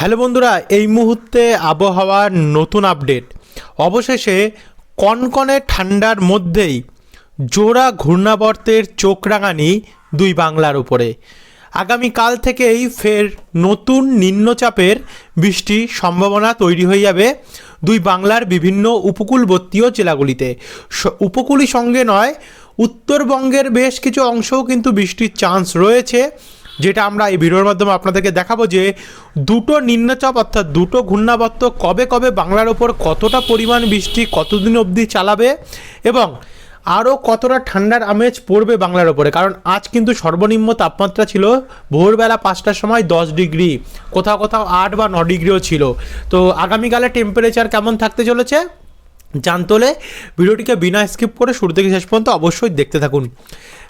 Hello বন্ধুরা, এই মুহূর্তে আবহাওয়ার নতুন আপডেট। অবশেষে কনকনে ঠান্ডার মধ্যেই জোড়া ঘূর্ণাবর্তের চোখ রাঙানি দুই বাংলার উপরে। আগামীকাল থেকেই ফের নতুন নিম্নচাপের বৃষ্টির সম্ভাবনা তৈরি হয়ে যাবে দুই বাংলার বিভিন্ন উপকূলবর্তীয় জেলাগুলিতে। উপকূলই সঙ্গে নয়, উত্তরবঙ্গের বেশ কিছু অংশও কিন্তু বৃষ্টির চান্স রয়েছে। যেটা আমরা এই ভিডিওর মাধ্যমে আপনাদেরকে দেখাবো যে দুটো নিম্নচাপ অর্থাৎ দুটো ঘূর্ণাবর্ত কবে কবে বাংলার ওপর কতটা পরিমাণ বৃষ্টি কতদিন অবধি চালাবে এবং আরও কতটা ঠান্ডার আমেজ পড়বে বাংলার ওপরে? কারণ আজ কিন্তু সর্বনিম্ন তাপমাত্রা ছিল ভোরবেলা পাঁচটার সময় দশ ডিগ্রি, কোথাও কোথাও আট বা ন ডিগ্রিও ছিল। তো আগামীকালে টেম্পারেচার কেমন থাকতে চলেছে? জানতে হলে ভিডিওটিকে বিনা স্কিপ করে শুরু থেকে শেষ পর্যন্ত অবশ্যই দেখতে থাকুন।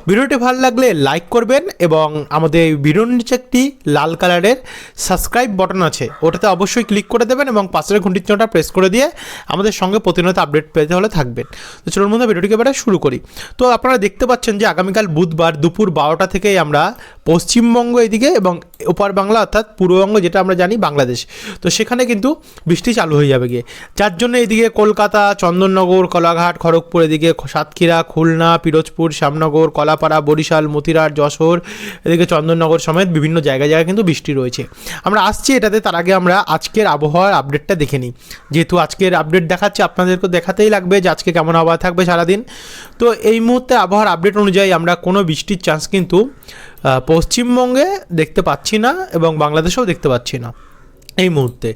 ভিডিওটি ভালো লাগলে লাইক করবেন এবং আমাদের ভিডিওর নিচে একটি লাল কালারের সাবস্ক্রাইব বটন আছে, ওটাতে অবশ্যই ক্লিক করে দেবেন এবং পাশের ঘন্টির চিহ্নটা প্রেস করে দিয়ে আমাদের সঙ্গে প্রতিনিয়ত আপডেট পেতে হলে থাকবেন। তো চলুন মধ্যে ভিডিওটিকে এবারে শুরু করি। তো আপনারা দেখতে পাচ্ছেন যে আগামীকাল বুধবার দুপুর বারোটা থেকেই আমরা পশ্চিমবঙ্গ এদিকে এবং ওপার বাংলা অর্থাৎ পূর্ববঙ্গ যেটা আমরা জানি বাংলাদেশ। তো সেখানে কিন্তু বৃষ্টি চালু হয়ে যাবে গিয়ে। যার জন্য এদিকে কলকাতা, চন্দননগর, কলাঘাট, খড়গপুর এদিকে সাতক্ষীরা, খুলনা, পিরোজপুর, শ্যামনগর, কলাপাড়া, বরিশাল মতিরাট যশোর এদিকে চন্দননগর সমেত বিভিন্ন জায়গায় জায়গায় কিন্তু বৃষ্টি রয়েছে। আমরা আসছি এটাতে, তার আগে আমরা আজকের আবহাওয়ার আপডেটটা দেখে নিই। যেহেতু আজকের আপডেট দেখাচ্ছে, আপনাদেরকে দেখাতেই লাগবে যে আজকে কেমন আবহাওয়া থাকবে সারাদিন। তো এই মুহূর্তে আবহাওয়ার আপডেট অনুযায়ী আমরা কোনো বৃষ্টির চান্স কিন্তু পশ্চিমবঙ্গে দেখতে পাচ্ছি না এবং বাংলাদেশেও দেখতে পাচ্ছি না এই মুহূর্তে।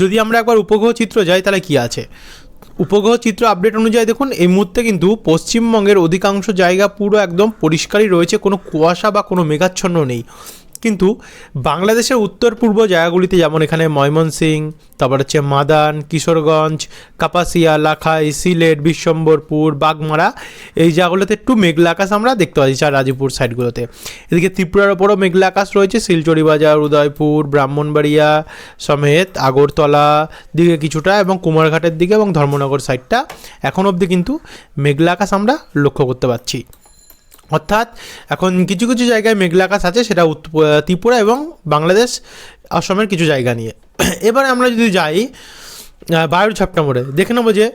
যদি আমরা একবার উপগ্রহ চিত্র যাই, তাহলে কি আছে? উপগ্রহ চিত্র আপডেট অনুযায়ী দেখুন, এই মুহূর্তে কিন্তু পশ্চিমবঙ্গের অধিকাংশ জায়গা পুরো একদম পরিষ্কারই রয়েছে, কোনো কুয়াশা বা কোনো মেঘাচ্ছন্ন নেই। কিন্তু বাংলাদেশের উত্তর পূর্ব জায়গাগুলিতে যেমন এখানে ময়মনসিং, তারপর হচ্ছে মাদান, কিশোরগঞ্জ, কাপাসিয়া, লাখাই, সিলেট, বিশ্বম্বরপুর, বাগমারা, এই জায়গাগুলোতে একটু মেঘলা আকাশ আমরা দেখতে পাচ্ছি চার রাজীপুর সাইডগুলোতে। এদিকে ত্রিপুরার ওপরও মেঘলা আকাশ রয়েছে শিলচড়ি বাজার, উদয়পুর, ব্রাহ্মণবাড়িয়া সমেত, আগরতলা দিকে কিছুটা এবং কুমারঘাটের দিকে এবং ধর্মনগর সাইডটা এখন অবধি কিন্তু মেঘলা আকাশ আমরা লক্ষ্য করতে পারছি অর্থাৎ এখন কিছু কিছু জায়গায় মেঘলা আকাশ আছে, সেটা ত্রিপুরা এবং বাংলাদেশ আসামের কিছু জায়গা নিয়ে। এবারে আমরা যদি যাই বায়ুর ঝাপটা মোড়ে দেখে নেব যে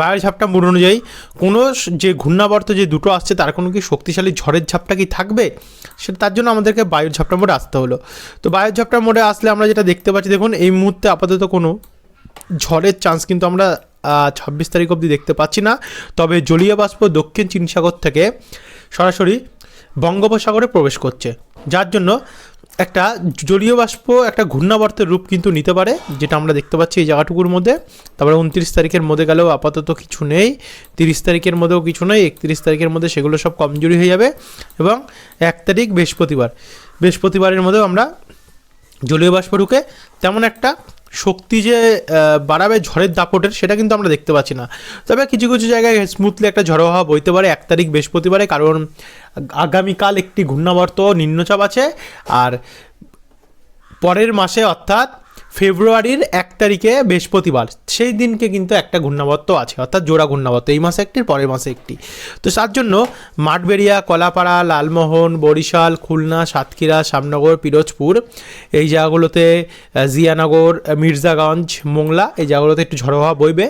বায়ুর ঝাপটা মোড় অনুযায়ী কোনো যে ঘূর্ণাবর্ত যে দুটো আসছে, তার কোনো কি শক্তিশালী ঝড়ের ঝাপটা কি থাকবে? সেটা তার জন্য আমাদেরকে বায়ুর ঝাপটা মোড়ে আসতে হলো। তো বায়ুর ঝাপটা মোড়ে আসলে আমরা যেটা দেখতে পাচ্ছি, দেখুন, এই মুহূর্তে আপাতত কোনো ঝড়ের চান্স কিন্তু আমরা ছাব্বিশ তারিখ অবধি দেখতে পাচ্ছি না। তবে জলীয় বাষ্প দক্ষিণ চীন সাগর থেকে সরাসরি বঙ্গোপসাগরে প্রবেশ করছে। যার জন্য একটা জলীয় বাষ্প, একটা ঘূর্ণাবর্তের রূপ কিন্তু নিতে পারে, যেটা আমরা দেখতে পাচ্ছি এই জায়গাটুকুর মধ্যে। তারপরে উনত্রিশ তারিখের মধ্যে গেলেও আপাতত কিছু নেই, তিরিশ তারিখের মধ্যেও কিছু নেই, একত্রিশ তারিখের মধ্যে সেগুলো সব কমজোরি হয়ে যাবে এবং এক তারিখ বৃহস্পতিবার। বৃহস্পতিবারের মধ্যেও আমরা জলীয় বাষ্প ঢুকে তেমন একটা শক্তি যে বাড়াবে ঝড়ের দাপটের, সেটা কিন্তু আমরা দেখতে পাচ্ছি না। তবে কিছু কিছু জায়গায় স্মুথলি একটা ঝড়ো হাওয়া বইতে পারে এক তারিখ বৃহস্পতিবারে, কারণ আগামীকাল একটি ঘূর্ণাবর্ত নিম্নচাপ আছে। আর পরের মাসে অর্থাৎ ফেব্রুয়ারির এক তারিখে বৃহস্পতিবার, সেই দিনকে কিন্তু একটা ঘূর্ণাবর্ত আছে, অর্থাৎ জোড়া ঘূর্ণাবর্ত, এই মাসে একটি পরের মাসে একটি। তো তার জন্য মাঠবেড়িয়া, কলাপাড়া, লালমোহন, বরিশাল, খুলনা, সাতক্ষীরা শ্যামনগর পিরোজপুর, এই জায়গাগুলোতে জিয়ানগর, মির্জাগঞ্জ, মোংলা, এই জায়গাগুলোতে একটু ঝড়ো হওয়া বইবে।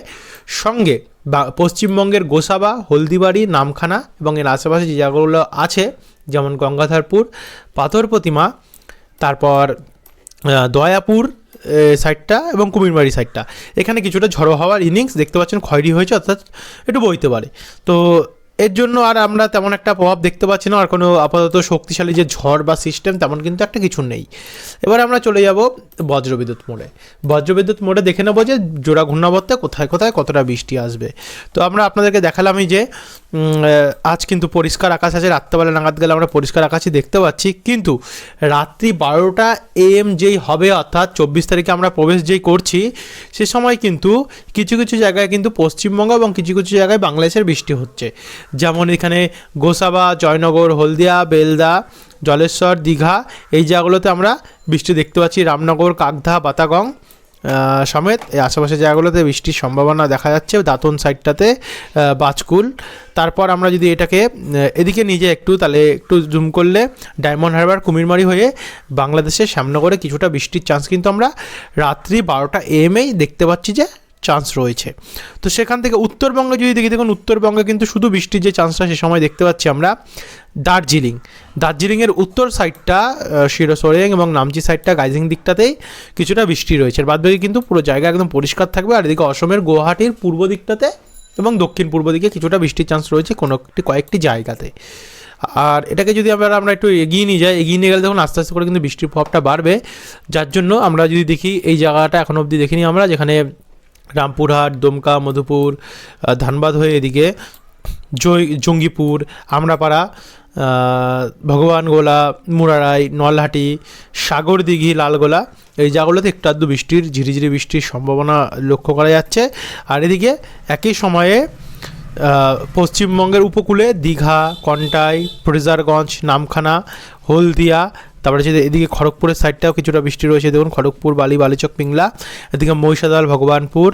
সঙ্গে বা পশ্চিমবঙ্গের গোসাবা, হলদিবাড়ি, নামখানা এবং এর আশেপাশে যে জায়গাগুলো আছে, যেমন গঙ্গাধারপুর, পাথর প্রতিমা, তারপর দয়াপুর সাইডটা এবং কুমিরবাড়ি সাইডটা এখানে কিছুটা ঝড়ো হওয়ার ইনিংস দেখতে পাচ্ছেন, খয়রি হয়েছে, অর্থাৎ একটু বইতে পারে। তো এর জন্য আর আমরা তেমন একটা প্রভাব দেখতে পাচ্ছি না, আর কোনো আপাতত শক্তিশালী যে ঝড় বা সিস্টেম তেমন কিন্তু একটা কিছু নেই। এবার আমরা চলে যাব বজ্রবিদ্যুৎ মোড়ে। বজ্রবিদ্যুৎ মোড়ে দেখে নেব যে জোড়া ঘূর্ণাবর্তে কোথায় কোথায় কতটা বৃষ্টি আসবে। তো আমরা আপনাদেরকে দেখালামই যে আজ কিন্তু পরিষ্কার আকাশ আছে, রাত্রেবেলা নাগাদ গেলে আমরা পরিষ্কার আকাশই দেখতে পাচ্ছি। কিন্তু রাত্রি বারোটা এম যেই হবে, অর্থাৎ চব্বিশ তারিখে আমরা প্রবেশ যেই করছি, সে সময় কিন্তু কিছু কিছু জায়গায় কিন্তু পশ্চিমবঙ্গ এবং কিছু কিছু জায়গায় বাংলাদেশের বৃষ্টি হচ্ছে। যেমন এখানে গোসাবা, জয়নগর, হলদিয়া, বেলদা, জলেশ্বর, দীঘা, এই জায়গাগুলোতে আমরা বৃষ্টি দেখতে পাচ্ছি। রামনগর, কাকধা, বাতাগং সমেত এই আশেপাশের জায়গাগুলোতে বৃষ্টির সম্ভাবনা দেখা যাচ্ছে দাঁতন সাইডটাতে বাজকুল তারপর আমরা যদি এটাকে এদিকে নিজে একটু, তাহলে একটু জুম করলে ডায়মন্ড হারবার, কুমিরমারি হয়ে বাংলাদেশের শ্যামনগরে কিছুটা বৃষ্টির চান্স কিন্তু আমরা রাত্রি বারোটা এমেই দেখতে পাচ্ছি যে চান্স রয়েছে। তো সেখান থেকে উত্তরবঙ্গে যদি দেখি দেখুন উত্তরবঙ্গে কিন্তু শুধু বৃষ্টির যে চান্সটা সে সময় দেখতে পাচ্ছি আমরা দার্জিলিং। দার্জিলিংয়ের উত্তর সাইডটা আহ, এবং নামচি সাইডটা গাইজিং দিকটাতেই কিছুটা বৃষ্টি রয়েছে। বাদ বাকি কিন্তু পুরো জায়গা একদম পরিষ্কার থাকবে। আর এদিকে অসমের গুয়াহাটির পূর্ব দিকটাতে এবং দক্ষিণ পূর্ব দিকে কিছুটা বৃষ্টির চান্স রয়েছে কোনো একটি কয়েকটি জায়গাতে। আর এটাকে যদি আমরা আমরা একটু এগিয়ে নিয়ে যাই এগিয়ে নিয়ে গেলে দেখুন আস্তে আস্তে করে কিন্তু বৃষ্টির প্রভাবটা বাড়বে। যার জন্য আমরা যদি দেখি এই জায়গাটা এখন অবধি দেখিনি আমরা যেখানে রামপুরহাট, দমকা, মধুপুর ধানবাদ হয়ে এদিকে জঙ্গিপুর, আমরাপাড়া ভগবানগোলা, মুরারাই, নলহাটি, সাগরদিঘি, লালগোলা। এই জায়গাগুলোতে একটু আধটু বৃষ্টির, ঝিরিঝিরি বৃষ্টির সম্ভাবনা লক্ষ্য করা যাচ্ছে। আর এদিকে একই সময়ে পশ্চিমবঙ্গের উপকূলে দীঘা, কন্টাই ফ্রেজারগঞ্জ নামখানা, হলদিয়া তারপরে যে এদিকে খড়গপুরের সাইডটাও কিছুটা বৃষ্টি রয়েছে। দেখুন, খড়গপুর, বালি, বালিচক, পিংলা, এদিকে মহিষাদল, ভগবানপুর,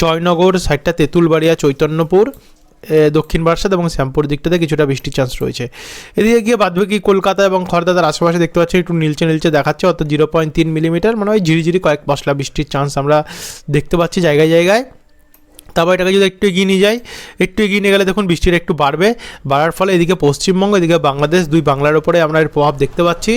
জয়নগর সাইডটা তেঁতুলবাড়িয়া, চৈতন্যপুর দক্ষিণ বারাসাত এবং শ্যামপুর দিকটাতে কিছুটা বৃষ্টির চান্স রয়েছে। এদিকে গিয়ে বাদবাকি কলকাতা এবং খড়দাদার আশেপাশে দেখতে পাচ্ছি, একটু নীলচে নীলচে দেখাচ্ছে, অর্থাৎ জিরো পয়েন্ট তিন মিলিমিটার মানে ওই ঝিরিঝিরি কয়েক পশলা বৃষ্টির চান্স আমরা দেখতে পাচ্ছি জায়গায় জায়গায়। তারপর এটাকে যদি একটু এগিয়ে নিয়ে যাই, একটু এগিয়ে নিয়ে গেলে দেখুন বৃষ্টিটা একটু বাড়বে। বাড়ার ফলে এদিকে পশ্চিমবঙ্গ, এদিকে বাংলাদেশ, দুই বাংলার উপরে আমরা এর প্রভাব দেখতে পাচ্ছি।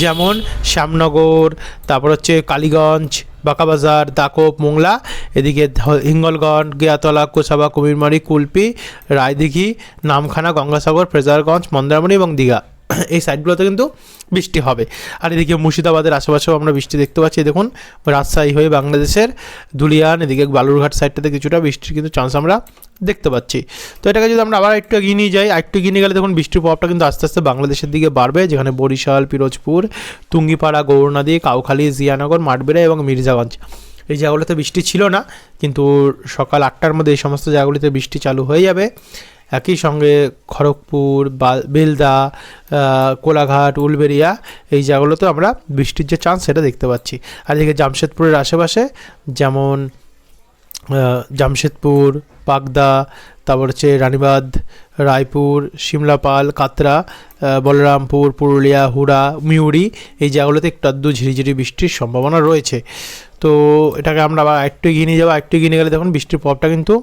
যেমন শ্যামনগর, তারপর হচ্ছে কালীগঞ্জ, বাঁকাবাজার, দাকোপ, মোংলা, এদিকে হিঙ্গলগঞ্জ, গিয়াতলা কোসাবা কুমিরমারি, কুলপি, রায়দিঘি, নামখানা, গঙ্গাসাগর, ফ্রেজারগঞ্জ, মন্দারমণি এবং দীঘা। এই সাইডগুলোতে কিন্তু বৃষ্টি হবে। আর এদিকে মুর্শিদাবাদের আশেপাশেও আমরা বৃষ্টি দেখতে পাচ্ছি। দেখুন, রাজশাহী হয়ে বাংলাদেশের ধুলিয়ান এদিকে বালুরঘাট সাইডটাতে কিছুটা বৃষ্টির কিন্তু চান্স আমরা দেখতে পাচ্ছি। তো এটাকে যদি আমরা আবার একটু এগিয়ে নিয়ে যাই একটু এগিয়ে গেলে দেখুন, বৃষ্টির প্রভাবটা কিন্তু আস্তে আস্তে বাংলাদেশের দিকে বাড়বে, যেখানে বরিশাল, পিরোজপুর, তুঙ্গিপাড়া, গৌরনদী, কাউখালী, জিয়ানগর মাঠবেড়া এবং মির্জাগঞ্জ। এই জায়গাগুলোতে বৃষ্টি ছিল না, কিন্তু সকাল আটটার মধ্যে এই সমস্ত জায়গাগুলিতে বৃষ্টি চালু হয়ে যাবে। একই সঙ্গে খড়গপুর বেলদা কোলাঘাট উলবেরিয়া এই জায়গাগুলোতে আমরা বৃষ্টির যে চান্স সেটা দেখতে পাচ্ছি। আর এদিকে জামশেদপুরের আশেপাশে যেমন জামশেদপুর পাকদা তারপর হচ্ছে রানীবাঁধ, রায়পুর সিমলাপাল কাতরা বলরামপুর, পুরুলিয়া, হুড়া মিউরি এই জায়গাগুলোতে একটু আধটু ঝিরিঝিরি বৃষ্টির সম্ভাবনা রয়েছে। তো এটাকে আমরা আবার একটু এগিয়ে নিয়ে যাব। একটু এগিয়ে নিয়ে গেলে দেখুন বৃষ্টির প্রভাবটা কিন্তু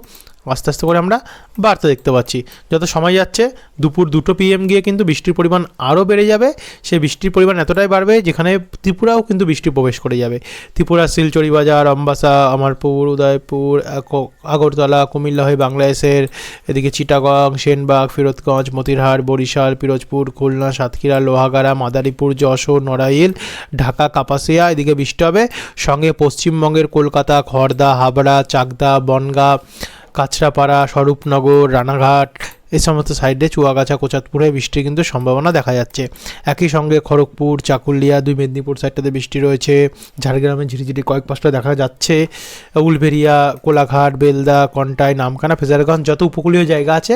আস্তে আস্তে করে আমরা বাড়তে দেখতে পাচ্ছি। যত সময় যাচ্ছে, দুপুর দুটো পিএম গিয়ে কিন্তু বৃষ্টির পরিমাণ আরও বেড়ে যাবে। সেই বৃষ্টির পরিমাণ এতটাই বাড়বে, যেখানে ত্রিপুরাও কিন্তু বৃষ্টি প্রবেশ করে যাবে। ত্রিপুরা, শিলচরি, বাজার, অম্বাসা, আমারপুর, উদয়পুর আগরতলা, কুমিল্লা হয়ে বাংলাদেশের এদিকে চিটাগং, সেনবাগ, ফিরোজগঞ্জ, মতিরহাট, বরিশাল, পিরোজপুর, খুলনা, সাতক্ষীরা, লোহাগাড়া, মাদারীপুর, যশোর, নড়াইল, ঢাকা, কাপাসিয়া, এদিকে বৃষ্টি হবে। সঙ্গে পশ্চিমবঙ্গের কলকাতা খড়দা হাবড়া, চাকদা, বনগাঁ কাছড়াপাড়া, স্বরূপনগর, রানাঘাট এই সমস্ত সাইডে চুয়াগাছা, কোচাতপুরে বৃষ্টির কিন্তু সম্ভাবনা দেখা যাচ্ছে। একই সঙ্গে খড়গপুর, চাকুলিয়া, দুই মেদিনীপুর সাইডটাতে বৃষ্টি রয়েছে। ঝাড়গ্রামে ঝিরিঝিরি কয়েক পাঁচটা দেখা যাচ্ছে। উলবেরিয়া কোলাঘাট, বেলদা, কন্টাই, নামখানা, ফেজারগঞ্জ যত উপকূলীয় জায়গা আছে,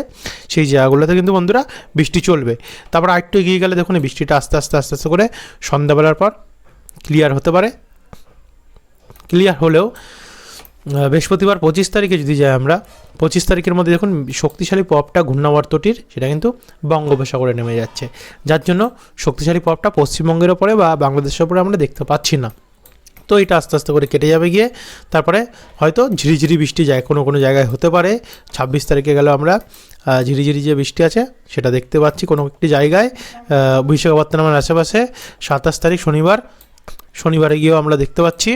সেই জায়গাগুলোতে কিন্তু বন্ধুরা বৃষ্টি চলবে। তারপর আরেকটু এগিয়ে গেলে দেখুন বৃষ্টিটা আস্তে আস্তে আস্তে আস্তে করে সন্ধ্যাবেলার পর ক্লিয়ার হতে পারে। ক্লিয়ার হলেও বৃহস্পতিবার পঁচিশ তারিখে যদি যাই আমরা, পঁচিশ তারিখের মধ্যে দেখুন শক্তিশালী প্রভাবটা ঘূর্ণাবর্তটির, সেটা কিন্তু বঙ্গোপসাগরে নেমে যাচ্ছে। যার জন্য শক্তিশালী প্রভাবটা পশ্চিমবঙ্গের ওপরে বা বাংলাদেশের ওপরে আমরা দেখতে পাচ্ছি না। তো এটা আস্তে আস্তে করে কেটে যাবে গিয়ে, তারপরে হয়তো ঝিরিঝিরি বৃষ্টি যায়, কোনো কোনো জায়গায় হতে পারে। ছাব্বিশ তারিখে গেলেও আমরা ঝিরিঝিরি যে বৃষ্টি আছে, সেটা দেখতে পাচ্ছি কোনো একটি জায়গায়। বিশাখাপত্তনমের আশেপাশে সাতাশ তারিখ শনিবার শনিবারে গিয়েও আমরা দেখতে পাচ্ছি।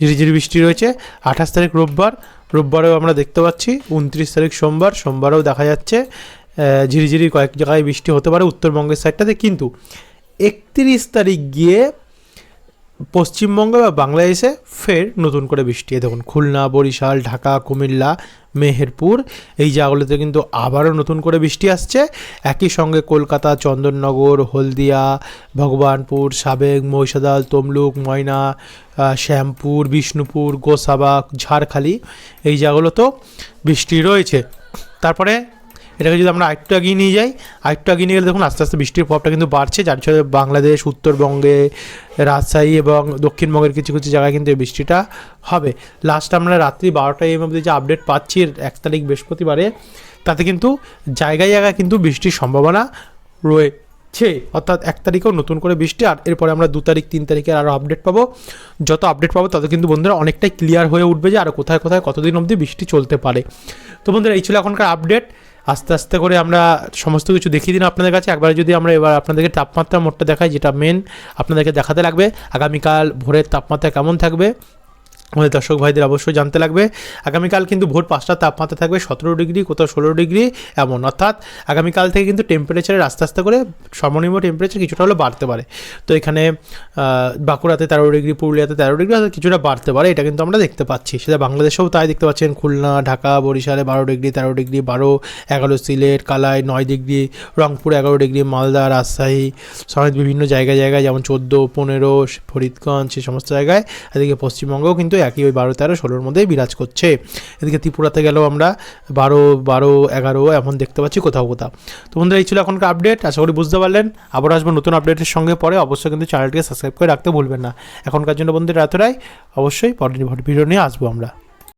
ঝিরিঝিরি বৃষ্টি রয়েছে। আঠাশ তারিখ রোববার, রোববারেও আমরা দেখতে পাচ্ছি। উনত্রিশ তারিখ সোমবার, সোমবারেও দেখা যাচ্ছে ঝিরিঝিরি কয়েক জায়গায় বৃষ্টি হতে পারে উত্তরবঙ্গের সাইডটাতে কিন্তু একত্রিশ তারিখ গিয়ে পশ্চিমবঙ্গে বা বাংলাদেশে ফের নতুন করে বৃষ্টি। দেখুন, খুলনা, বরিশাল, ঢাকা, কুমিল্লা, মেহেরপুর, এই জায়গাগুলোতে কিন্তু আবারও নতুন করে বৃষ্টি আসছে। একই সঙ্গে কলকাতা, চন্দননগর, হলদিয়া, ভগবানপুর, সাবেক, মহিষাদল, তমলুক, ময়না শ্যামপুর, বিষ্ণুপুর, গোসাবা, ঝাড়খালি, এই জায়গাগুলোতেও বৃষ্টি রয়েছে। তারপরে এটাকে যদি আমরা আরেকটু এগিয়ে নিয়ে যাই, আরেকটু এগিয়ে নিয়ে গেলে দেখুন আস্তে আস্তে বৃষ্টির প্রভাবটা কিন্তু বাড়ছে, যার জন্য বাংলাদেশ, উত্তরবঙ্গে, রাজশাহী এবং দক্ষিণবঙ্গের কিছু কিছু জায়গায় কিন্তু এই বৃষ্টিটা হবে। লাস্ট আমরা রাত্রি বারোটায় এর মধ্যে যে আপডেট পাচ্ছি এক তারিখ বৃহস্পতিবারে, তাতে কিন্তু জায়গায় জায়গায় কিন্তু বৃষ্টির সম্ভাবনা রয়ে রয়েছে। অর্থাৎ এক তারিখেও নতুন করে বৃষ্টি, আর এরপরে আমরা দু তারিখ, তিন তারিখে আরও আপডেট পাবো। যত আপডেট পাবো, তত কিন্তু বন্ধুরা অনেকটাই ক্লিয়ার হয়ে উঠবে যে আর কোথায় কোথায় কতদিন অবধি বৃষ্টি চলতে পারে। তো বন্ধুরা, এই ছিল এখনকার আপডেট আস্তে আস্তে করে আমরা সমস্ত কিছু দেখিয়ে দিন আপনাদের কাছে। একবার যদি আমরা এবার আপনাদেরকে তাপমাত্রা মোটটা দেখাই, যেটা মেন আপনাদেরকে দেখাতে লাগবে, আগামীকাল ভোরের তাপমাত্রা কেমন থাকবে আমাদের দর্শক ভাইদের অবশ্যই জানতে লাগবে। আগামীকাল কিন্তু ভোর পাঁচটার তাপমাত্রা থাকবে, সতেরো ডিগ্রি, কোথাও ষোলো ডিগ্রি এমন। অর্থাৎ আগামীকাল থেকে কিন্তু টেম্পারেচারের আস্তে আস্তে করে সর্বনিম্ন টেম্পারেচার কিছুটা হলেও বাড়তে পারে। তো এখানে বাঁকুড়াতে তেরো ডিগ্রি, পুরুলিয়াতে তেরো ডিগ্রি, অর্থাৎ কিছুটা বাড়তে পারে, এটা কিন্তু আমরা দেখতে পাচ্ছি। সেটা বাংলাদেশেও তাই দেখতে পাচ্ছেন, খুলনা, ঢাকা, বরিশালে বারো ডিগ্রি, তেরো ডিগ্রি, বারো, এগারো সিলেট, কালাই, নয় ডিগ্রি, রংপুর এগারো ডিগ্রি, মালদা, রাজশাহী, সমেত বিভিন্ন জায়গায় জায়গায় যেমন চোদ্দ, পনেরো, ফরিদগঞ্জ সেই সমস্ত জায়গায়। এদিকে পশ্চিমবঙ্গেও কিন্তু একই ওই বারো তেরো, ষোলোর মধ্যেই বিরাজ করছে। এদিকে ত্রিপুরাতে গেলেও আমরা বারো বারো, এগারো এমন দেখতে পাচ্ছি কোথাও কোথাও। তো বন্ধুরা, এই ছিল এখনকার আপডেট আশা করি বুঝতে পারলেন। আবার আসব নতুন আপডেটের সঙ্গে পরে। অবশ্যই কিন্তু চ্যানেলটিকে সাবস্ক্রাইব করে রাখতে ভুলবেন না। এখনকার জন্য বন্ধুরা এতটাই অবশ্যই পরের ভিডিও নিয়ে আসব আমরা।